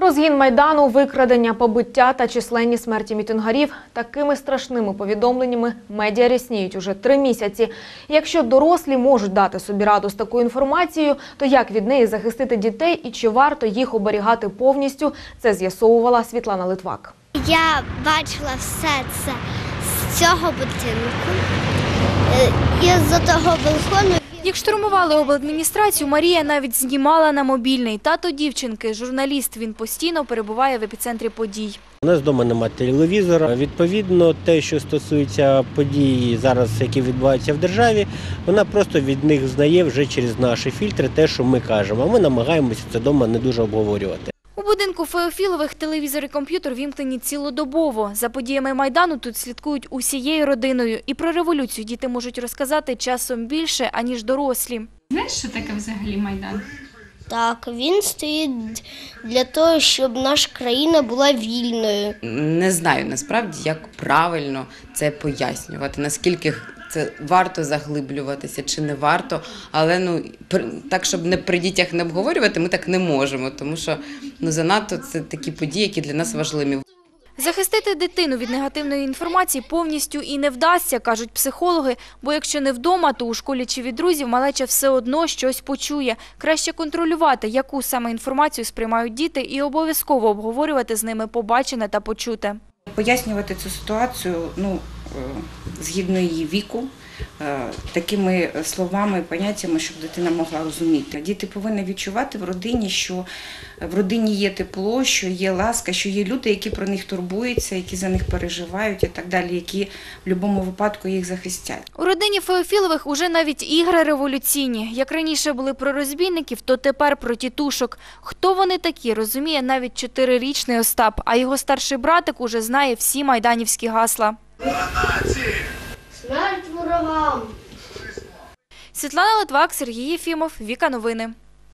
Розгін майдану, викрадення, побиття та численні смерті мітингарів такими страшними повідомленнями медіа рясніють уже три місяці. Якщо дорослі можуть дати собі раду з такою інформацією, то як від неї захистити дітей і чи варто їх оберігати повністю? Це з'ясовувала Світлана Литвак. Я бачила все це з цього будинку. Е, з того балкону Як штурмували обладміністрацію, Марія навіть знімала на мобільний. Тато дівчинки, журналіст, він постійно перебуває в епіцентрі подій. У нас вдома немає телевізора. Відповідно, те, що стосується подій зараз, які відбуваються в державі, вона просто від них знає вже через наші фільтри те, що ми кажемо. А ми намагаємося це вдома не дуже обговорювати. Будинку Феофілових телевізор і комп'ютер вімкнені цілодобово. За подіями Майдану тут слідкують усією родиною. І про революцію діти можуть розказати часом більше, аніж дорослі. Знаєш, що таке взагалі Майдан? так він стоїть для того, щоб наша країна була вільною. Не знаю насправді, як правильно це пояснювати, наскільки це варто заглиблюватися чи не варто. Але ну так, щоб не при дітях не обговорювати, ми так не можемо, тому що ну занадто це такі події, які для нас важливі. Захистити дитину від негативної інформації повністю і не вдасться, кажуть психологи, бо якщо не вдома, то у школі чи від друзів малеча все одно щось почує. Краще контролювати, яку саме інформацію сприймають діти, і обов'язково обговорювати з ними побачене та почуте. Пояснювати цю ситуацію ну, е, згідно її віку, такими словами, поняттями, щоб дитина могла розуміти. Діти повинні відчувати в родині, що в родині є тепло, що є ласка, що є люди, які про них турбуються, які за них переживають і так далі, які в будь-якому випадку їх захистять. У родині Феофілових уже навіть ігри революційні. Як раніше були про розбійників, то тепер про тітушок. Хто вони такі, розуміє навіть чотирирічний Остап, а його старший братик уже знає всі майданівські гасла. Смерть ворогам! Світлана Литвак, Сергій Єфімов, Віка Новини.